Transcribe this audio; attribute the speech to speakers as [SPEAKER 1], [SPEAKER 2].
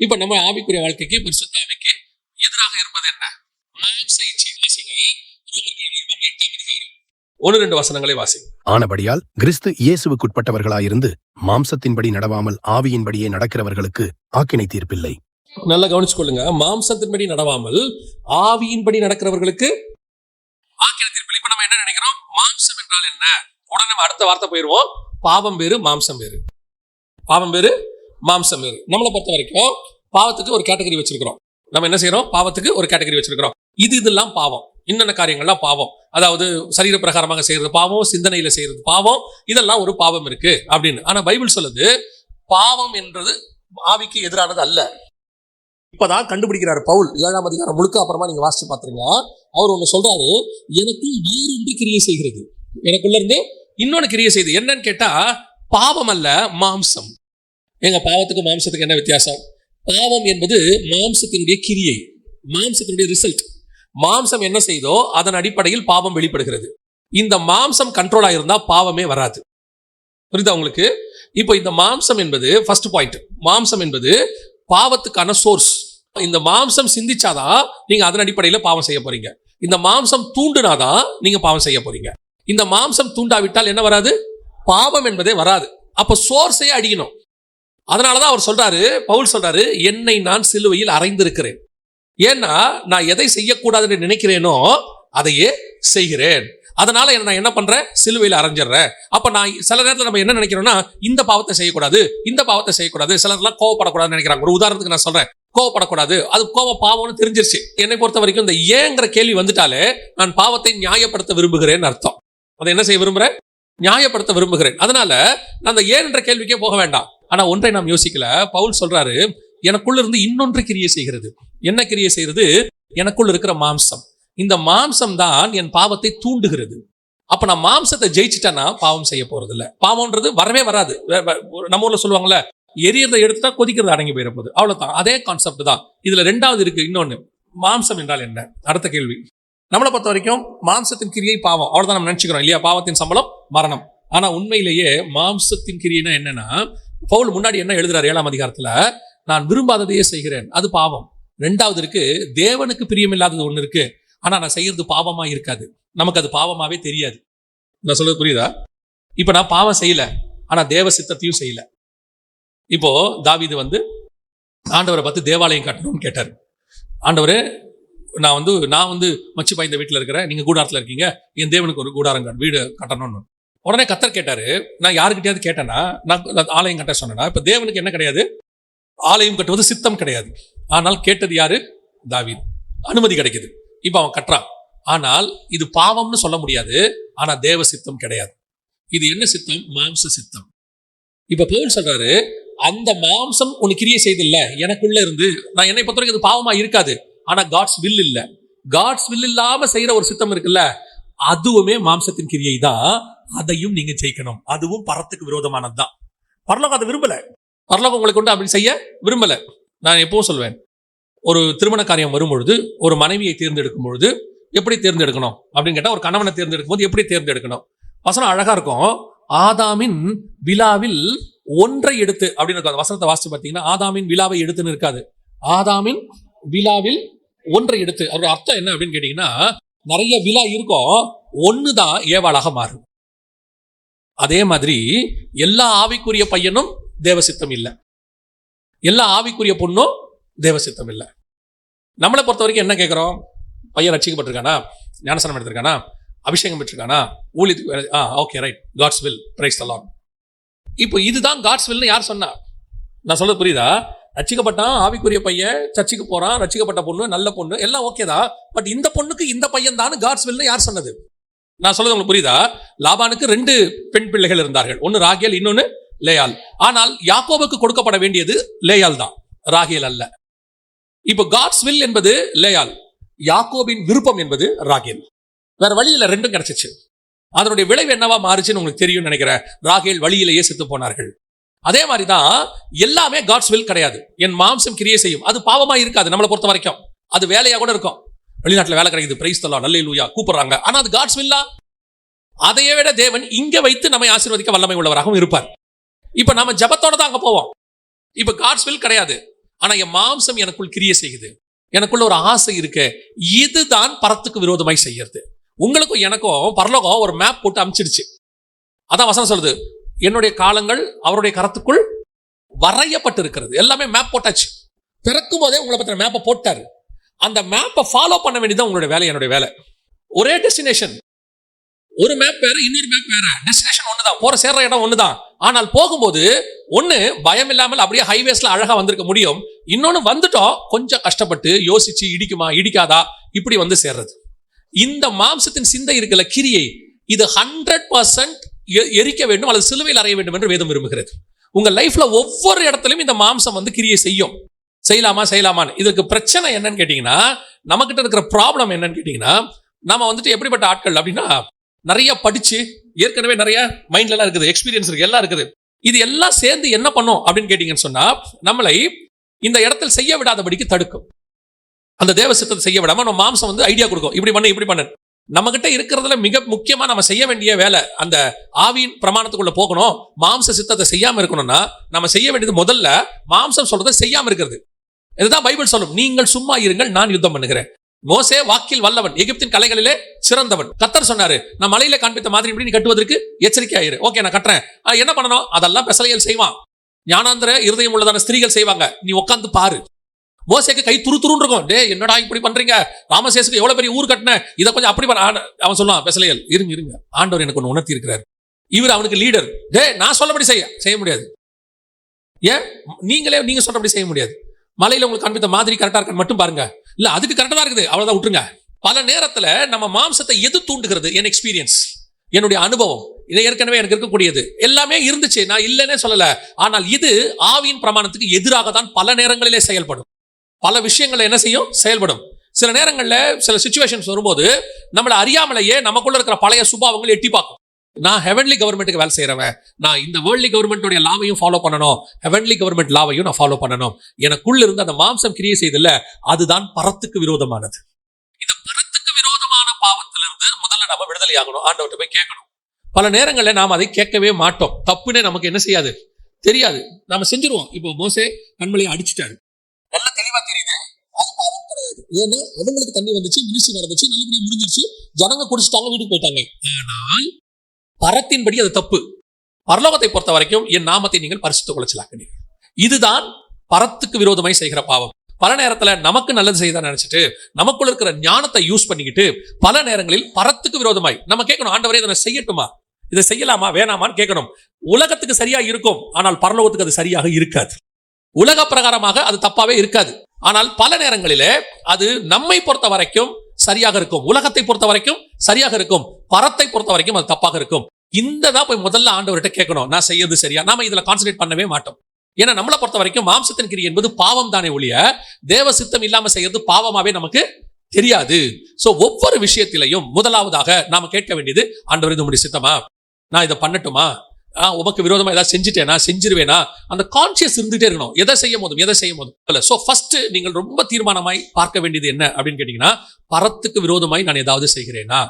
[SPEAKER 1] இப்ப நம்ம ஆவிக்குரிய வாழ்க்கைக்கு பரிசுத்த ஆவிக்கு எதிராக இருப்பது என்ன? மாம்ச. ஒன்று ரெண்டு வசனங்களை வாசிங்க.
[SPEAKER 2] ஆனபடியால் கிறிஸ்து இயேசுவுக்குட்பட்டவர்களாயிருந்து மாம்சத்தின்படி நடவாமல் ஆவியின்படியே நடக்கிறவர்களுக்கு ஆக்கினை தீர்ப்பில்லை.
[SPEAKER 1] நல்லா கவனிச்சுக்கொள்ளுங்க. மாம்சத்தின்படி நடவாமல் ஆவியின்படி நடக்கிறவர்களுக்கு ஆக்கிர தீர்ப்பில் இப்ப நம்ம என்ன நினைக்கிறோம்? மாம்சம் என்றால் என்ன? உடனே நம்ம அடுத்த வார்த்தை போயிருவோம் பாவம் வேறு மாம்சம் வேறு. பாவம் வேறு மாம்சம் வேறு நம்மளை பொறுத்த வரைக்கும் பாவத்துக்கு ஒரு கேட்டகரி வச்சிருக்கிறோம். நம்ம என்ன செய்யறோம் பாவத்துக்கு ஒரு கேட்டகரி வச்சிருக்கிறோம். இது இதெல்லாம் பாவம். இன்னென்ன காரியங்கள்லாம் பாவம்? அதாவது சரீர பிரகாரமாக செய்யறது பாவம் சிந்தனையில செய்யறது பாவம் இதெல்லாம் ஒரு பாவம் இருக்கு அப்படின்னு. ஆனா பைபிள் சொல்லுது பாவம் என்றது ஆவிக்கு எதிரானது அல்ல. இப்பதான் கண்டுபிடிக்கிறாரு பவுல். ஏழாம் அதிகாரம் முழுக்க அப்புறமா நீங்க வாசிச்சு பாத்துருங்க. அவர் ஒண்ணு சொல்றாரு எனக்கு வேறொன்று கிரியை செய்கிறது. எனக்குள்ள இருந்து இன்னொன்னு கிரியை செய்யுது என்னன்னு கேட்டா பாவம் அல்ல மாம்சம். எங்க பாவத்துக்கும் மாம்சத்துக்கு என்ன வித்தியாசம்? பாவம் என்பது மாம்சத்தினுடைய கிரியை மாம்சத்தினுடைய ரிசல்ட் மாம்சம் என்ன செய்தோ அதன் அடிப்படையில் பாவம் வெளிப்படுகிறது. இந்த மாம்சம் கண்ட்ரோல் இருந்தா பாவமே வராது. புரியுதா உங்களுக்கு? இப்போ இந்த மாம்சம் என்பது ஃபர்ஸ்ட் பாயிண்ட் மாம்சம் என்பது பாவத்துக்கான சோர்ஸ் இந்த மாம்சம் சிந்திச்சாதான் நீங்க அதன் அடிப்படையில் பாவம் செய்ய போறீங்க. இந்த மாம்சம் தூண்டுனாதான் நீங்க பாவம் செய்ய போறீங்க. இந்த மாம்சம் தூண்டாவிட்டால் என்ன வராது? பாவம் என்பதே வராது. அப்போ சோர்ஸையே அடிக்கணும். அதனாலதான் அவர் சொல்றாரு பவுல் சொல்றாரு என்னை நான் சிலுவையில் அறைந்திருக்கிறேன். ஏன்னா நான் எதை செய்யக்கூடாதுன்னு நினைக்கிறேனோ அதையே செய்கிறேன். அதனால நான் என்ன பண்றேன்? சிலுவையில் அரைஞ்சிடுறேன் அப்ப நான் சில நேரத்தில் நம்ம என்ன நினைக்கிறோம்னா இந்த பாவத்தை செய்யக்கூடாது இந்த பாவத்தை செய்யக்கூடாது. சிலர்லாம் கோவப்படக்கூடாதுன்னு நினைக்கிறாங்க. ஒரு உதாரணத்துக்கு நான் சொல்றேன். கோவப்படக்கூடாது. அது கோவ பாவம்னு தெரிஞ்சிருச்சு. என்னை பொறுத்த வரைக்கும் இந்த ஏங்கிற கேள்வி வந்துட்டாலே நான் பாவத்தை நியாயப்படுத்த விரும்புகிறேன்னு அர்த்தம். அதை என்ன செய்ய விரும்புகிறேன் நியாயப்படுத்த விரும்புகிறேன். அதனால நான் அந்த ஏன் என்ற கேள்விக்கே போக வேண்டாம். ஆனா ஒன்றை நாம் யோசிக்கல. பவுல் சொல்றாரு எனக்குள்ள இருந்து இன்னொன்று கிரியை செய்கிறது. என்ன கிரியை செய்கிறது? எனக்குள்ள இருக்கிற மாம்சம். இந்த மாம்சம் தான் என் பாவத்தை தூண்டுகிறது. அப்ப நான் மாம்சத்தை ஜெயிச்சிட்டேன்னா பாவம் செய்ய போறது இல்ல பாவம்ன்றது வரவே வராது. நம்ம ஊர்ல சொல்லுவாங்கல்ல எரியறதை எடுத்துட்டா கொதிக்கிறது அடங்கி போயிட போகுது அவ்வளவுதான். அதே கான்செப்ட் தான். இதுல ரெண்டாவது இருக்கு இன்னொன்னு. மாம்சம் என்றால் என்ன? அடுத்த கேள்வி. நம்மளை பொறுத்த வரைக்கும் மாம்சத்தின் கிரியை பாவம். அவ்வளவுதான் நம்ம நினைச்சுக்கிறோம் இல்லையா? பாவத்தின் சம்பளம் மரணம். ஆனா உண்மையிலேயே மாம்சத்தின் கிரியைனா என்னன்னா பவுல் முன்னாடி என்ன எழுதுறாரு ஏழாம் அதிகாரத்துல? நான் விரும்பாததையே செய்கிறேன். அது பாவம். ரெண்டாவது இருக்கு தேவனுக்கு பிரியமில்லாதது ஒன்று இருக்கு. ஆனா நான் செய்யறது பாவமா இருக்காது. நமக்கு அது பாவமாவே தெரியாது. நான் சொல்றது புரியுதா? இப்ப நான் பாவம் செய்யல ஆனா தேவ சித்தத்தையும் செய்யல. இப்போ தாவிது வந்து ஆண்டவரை பார்த்து தேவாலயம் கட்டணும்னு கேட்டார். ஆண்டவரே நான் வந்து நான் வந்து மச்சி பாய்ந்த வீட்டில் இருக்கிறேன். நீங்கள் கூடாரத்தில் இருக்கீங்க. என் தேவனுக்கு ஒரு கூடாரம் வீடு கட்டணும்னு. உடனே கத்தர் கேட்டாரு நான் யாருக்கிட்டயாவது கேட்டேன்னா நான் ஆலயம் கட்ட சொன்னேன்னா இப்ப தேவனுக்கு என்ன கிடையாது? ஆலயம் கட்டுவது சித்தம் கிடையாது. ஆனால் கேட்டது யாரு? தாவீது. அனுமதி கிடைக்குது. இப்போ அவன் கட்டுறான். ஆனால் இது பாவம்னு சொல்ல முடியாது. ஆனால் தேவ சித்தம் கிடையாது. இது என்ன சித்தம்? மாம்ச சித்தம். இப்ப பவுல் சொல்றாரு அந்த மாம்சம் உனக்கு கிரியை செய்தில்ல. எனக்குள்ள இருந்து. நான் என்னை பொறுத்த வரைக்கும் அது பாவமா இருக்காது. ஆனா காட்ஸ் வில் இல்ல. காட்ஸ் வில் இல்லாம செய்யற ஒரு சித்தம் இருக்குல்ல. அதுவுமே மாம்சத்தின் கிரியை தான் அதையும் நீங்க ஜெயிக்கணும். அதுவும் பரத்துக்கு விரோதமானது தான் பரலோகம் அதை விரும்பல. பரலோகம் உங்களை கொண்டு அப்படி செய்ய விரும்பல. நான் எப்போ சொல்வேன்? ஒரு திருமண காரியம் வரும்பொழுது ஒரு மனைவியை தேர்ந்தெடுக்கும் பொழுது எப்படி தேர்ந்தெடுக்கணும்? அப்படின்னு கேட்டால் ஒரு கணவனை தேர்ந்தெடுக்கும் போது எப்படி தேர்ந்தெடுக்கணும்? வசனம் அழகா இருக்கும். ஆதாமின் விழாவில் ஒன்றை எடுத்து அப்படின்னு இருக்கும். அந்த வசனத்தை வாசித்து பார்த்தீங்கன்னா ஆதாமின் விழாவை எடுத்துன்னு இருக்காது. ஆதாமின் விழாவில் ஒன்றை எடுத்து அதோட அர்த்தம் என்ன அப்படின்னு கேட்டீங்கன்னா நிறைய விழா இருக்கும். ஒன்று தான் ஏவாளாக மாறும். அதே மாதிரி எல்லா ஆவிக்குரிய பையனும் தேவசித்தம் இல்லை. எல்லா ஆவிக்குரிய பொண்ணும் தேவசித்தம் இல்லை. நம்மளை பொறுத்த வரைக்கும் என்ன கேட்குறோம் பையன் ரட்சிக்கப்பட்டிருக்கானா? ஞானசனம் எடுத்திருக்கானா? அபிஷேகம் பெற்றிருக்கானா? ஊழியத்துக்கு ஆ okay right God's will praise தலான் இப்போ இதுதான் காட்ஸ் வில்னு யார் சொன்னா? நான் சொல்றது புரியுதா? ரட்சிக்கப்பட்டான் ஆவிக்குரிய பையன் சர்ச்சுக்கு போறான் ரட்சிக்கப்பட்ட பொண்ணு நல்ல பொண்ணு எல்லாம் ஓகே தான். பட் இந்த பொண்ணுக்கு இந்த பையன் தான் காட்ஸ் வில்னு யார் சொன்னது? நான் சொல்றது உங்களுக்கு புரியுதா? லாபானுக்கு ரெண்டு பெண் பிள்ளைகள் இருந்தார்கள். ஒன்று ராகேல் இன்னொன்று லேயால் ஆனால் யாக்கோபுக்கு கொடுக்கப்பட வேண்டியது லேயால் தான். ராகேல் அல்ல. இப்போ காட்ஸ் வில் என்பது லேயால் யாக்கோபின் விருப்பம் என்பது ராகேல். வேற வழியில் ரெண்டும் கிடைச்சிச்சு. அதனுடைய விளைவு என்னவா மாறுச்சுன்னு உங்களுக்கு தெரியும்னு நினைக்கிறேன். ராகேல் வழியிலேயே செத்து போனார்கள். அதே மாதிரி தான் எல்லாமே காட்ஸ் வில் கிடையாது. என் மாம்சம் கிரியே செய்யும். அது பாவமாக இருக்காது நம்மளை பொறுத்த வரைக்கும் அது வேலையாக கூட இருக்கும். வெளிநாட்டில் வேலை கிடைக்குது. பிரைஸ் தலா நல்ல லூயா கூப்பிடுறாங்க. ஆனால் அது காட்ஸ் வில்லா அதையே விட தேவன் இங்கே வைத்து நம்மை ஆசீர்வதிக்க வல்லமை உள்ளவராகவும் இருப்பார். இப்போ நம்ம ஜபத்தோட தான் அங்கே போவோம். இப்போ காட்ஸ் வில் கிடையாது. ஆனால் என் மாம்சம் எனக்குள் கிரிய செய்யுது. எனக்குள்ள ஒரு ஆசை இருக்கு. இதுதான் பரத்துக்கு விரோதமாய் செய்யறது. உங்களுக்கும் எனக்கும் பரலோகம் ஒரு மேப் போட்டு அமிச்சிடுச்சு. அதான் வசனம் சொல்லுது. என்னுடைய காலங்கள் அவருடைய கரத்துக்குள் வரையப்பட்டு இருக்கிறது எல்லாமே மேப் போட்டாச்சு. பிறக்கும் போதே உங்களை பத்தின மேப்பை போட்டாரு. அந்த மேப்பை ஃபாலோ பண்ண வேண்டியது உங்களுடைய வேலை என்னுடைய வேலை. ஒரே டெஸ்டினேஷன் ஒரு மேப் வேற இன்னொரு மேப் வேற. டெஸ்டினேஷன் ஒண்ணுதான். போற சேர்ற இடம் ஒண்ணுதான். ஆனால் போகும்போது ஒன்று பயம் இல்லாமல் அப்படியே ஹைவேஸ்ல அழகா வந்திருக்க முடியும். இன்னொன்று வந்துட்டோம் கொஞ்சம் கஷ்டப்பட்டு யோசிச்சு இடிக்குமா இடிக்காதா இப்படி வந்து சேர்றது. இந்த மாம்சத்தின் சிந்தை இருக்குல்ல கிரியை இது ஹண்ட்ரட் பர்சன்ட் எரிக்க வேண்டும் அல்லது சிலுவையில் அறைய வேண்டும் என்று வேதம் விரும்புகிறது. உங்க லைஃப்ல ஒவ்வொரு இடத்துலையும் இந்த மாம்சம் வந்து கிரியை செய்யும். செய்யலாமா செய்யலாமான்னு. இதுக்கு பிரச்சனை என்னன்னு கேட்டிங்கன்னா நம்மக்கிட்ட இருக்கிற ப்ராப்ளம் என்னன்னு கேட்டிங்கன்னா நம்ம வந்துட்டு எப்படிப்பட்ட ஆட்கள் அப்படின்னா நிறைய படித்து ஏற்கனவே நிறைய மைண்ட்லலாம் இருக்குது எக்ஸ்பீரியன்ஸ் இருக்குது எல்லாம் இருக்குது. இது எல்லாம் சேர்ந்து என்ன பண்ணும் அப்படின்னு கேட்டிங்கன்னு சொன்னால் நம்மளை இந்த இடத்தில் செய்ய விடாதபடிக்கு தடுக்கும். அந்த தேவ சித்தத்தை செய்ய விடாமல் நம்ம மாம்சம் வந்து ஐடியா கொடுக்கும். இப்படி பண்ணு இப்படி பண்ணு. நம்மகிட்ட இருக்கிறதுல மிக முக்கியமாக நம்ம செய்ய வேண்டிய வேலை அந்த ஆவியின் பிரமாணத்துக்குள்ளே போகணும். மாம்ச சித்தத்தை செய்யாமல் இருக்கணும்னா நம்ம செய்ய வேண்டியது முதல்ல மாம்சம் சொல்கிறத செய்யாமல் இருக்கிறது. இதுதான் பைபிள் சொல்லும். நீங்கள் சும்மா இருங்கள் நான் யுத்தம் பண்ணுகிறேன். மோசே வாக்கில் வல்லவன் எகிப்தின் கலைகளிலே சிறந்தவன். கத்தர் சொன்னாரு நான் மலையில காண்பித்த மாதிரி இப்படி நீ கட்டுவதற்கு எச்சரிக்கையாயிரு ஓகே நான் கட்டுறேன். என்ன பண்ணணும்? அதெல்லாம் பெசலையல் செய்வான். ஞானாந்திர இருதயம் உள்ளதான ஸ்திரீகள் செய்வாங்க. நீ உட்காந்து பாரு. மோசேக்கு கை துரு துருன்னு இருக்கும். டே என்னடா இப்படி பண்றீங்க? ராமசேசுக்கு எவ்வளவு பெரிய ஊர் கட்டின? இதை கொஞ்சம் அப்படி அவன் சொல்லுவான் பெசலையல் இருங்க இருங்க. ஆண்டவர் எனக்கு ஒன்று உணர்த்தி இருக்கிறார் இவர் அவனுக்கு லீடர் டே நான் சொல்லபடி செய்ய. செய்ய முடியாது. ஏன்? நீங்களே நீங்க சொல்றபடி செய்ய முடியாது. மலையில் உங்களுக்கு காண்பித்த மாதிரி கரெக்டாக இருக்கான்னு மட்டும் பாருங்க. இல்லை அதுக்கு கரெக்டாக தான் இருக்குது. அவ்வளோதான் விட்டுருங்க. பல நேரத்தில் நம்ம மாம்சத்தை எது தூண்டுகிறது? என் எக்ஸ்பீரியன்ஸ் என்னுடைய அனுபவம். இது ஏற்கனவே எனக்கு இருக்கக்கூடியது. எல்லாமே இருந்துச்சு. நான் இல்லைன்னே சொல்லலை. ஆனால் இது ஆவியின் பிரமாணத்துக்கு எதிராக தான் பல நேரங்களிலே செயல்படும். பல விஷயங்கள் என்ன செய்யும்? செயல்படும். சில நேரங்களில் சில சுச்சுவேஷன்ஸ் வரும்போது நம்மளை அறியாமலேயே நமக்குள்ள இருக்கிற பழைய சுபாவங்கள் எட்டி பார்க்கும். நான் ஹெவன்லி கவர்மெண்ட்டுக்கு வேலை செய்கிறவன் நான் இந்த வேர்ல்டி கவர்மெண்ட்டுடைய லாவையும் ஃபாலோ பண்ணணும். ஹெவன்லி கவர்மெண்ட் லாவையும் நான் ஃபாலோ பண்ணணும். எனக்குள்ள இருந்து அந்த மாம்சம் கிரியை செய்தில்ல அதுதான் பரத்துக்கு விரோதமானது. இந்த பரத்துக்கு விரோதமான பாவத்திலிருந்து முதல்ல நம்ம விடுதலை ஆகணும். ஆண்டவர்கிட்ட போய் கேட்கணும். பல நேரங்களில் நாம் அதை கேட்கவே மாட்டோம். தப்புனே நமக்கு என்ன செய்யாது? தெரியாது. நாம செஞ்சிருவோம். இப்போ மோசே கண்மலையை அடிச்சிட்டாரு. நல்ல தெளிவா தெரியுது. அது பாவம் கிடையாது. ஏன்னா அவங்களுக்கு தண்ணி வந்துச்சு மினிசி நடந்துச்சு நல்லபடியாக முடிஞ்சிருச்சு. ஜனங்க குடிச்சிட்டாங்க வீட்டுக்கு போயிட்டாங்க. ஆனால் பரத்தின்படி அது தப்பு. பரலோகத்தை பொறுத்த வரைக்கும் என் நாமத்தை நீங்கள் பரிசுத்த குலைச்சலாக்கினீர்கள். இதுதான் பரத்துக்கு விரோதமாய் செய்கிற பாவம். பல நேரத்தில் நமக்கு நல்லது செய்தா நினைச்சிட்டு நமக்குள்ள இருக்கிற ஞானத்தை யூஸ் பண்ணிக்கிட்டு பல நேரங்களில் பரத்துக்கு விரோதமாய் நம்ம கேட்கணும் ஆண்டவரே இதை செய்யட்டுமா? இதை செய்யலாமா? வேணாமான்னு கேட்கணும். உலகத்துக்கு சரியா இருக்கும். ஆனால் பரலோகத்துக்கு அது சரியாக இருக்காது. உலக பிரகாரமாக அது தப்பாவே இருக்காது. ஆனால் பல நேரங்களிலே அது நம்மை பொறுத்த வரைக்கும் சரியாக இருக்கும். உலகத்தை பொறுத்த வரைக்கும் சரியாக இருக்கும். பரத்தை பொறுத்த வரைக்கும் அது தப்பாக இருக்கும். இந்த தான் போய் முதல்ல ஆண்டவர்கிட்ட கேட்கணும். நான் செய்யறது சரியா? நாம இதுல கான்சென்ட்ரேட் பண்ணவே மாட்டோம். ஏன்னா நம்மளை பொறுத்த வரைக்கும் மாம்சத்தின் கிரி என்பது பாவம் தானே ஒழிய தேவ சித்தம் இல்லாம செய்யறது பாவமாவே நமக்கு தெரியாது. சோ ஒவ்வொரு விஷயத்திலையும் முதலாவதாக நாம கேட்க வேண்டியது ஆண்டவர் இது முடி சித்தமா? நான் இதை பண்ணட்டுமா? உமக்கு விரோதமா ஏதாவது செஞ்சுட்டேனா செஞ்சிருவேனா? அந்த கான்சியஸ் இருந்துட்டே இருக்கணும். எதை செய்ய போதும் எதை செய்ய போதும். இல்லை ஸோ ஃபர்ஸ்ட் நீங்கள் ரொம்ப தீர்மானமாய் பார்க்க வேண்டியது என்ன அப்படின்னு கேட்டீங்கன்னா பரத்துக்கு விரோதமாய் நான் ஏதாவது செய்கிறேனா?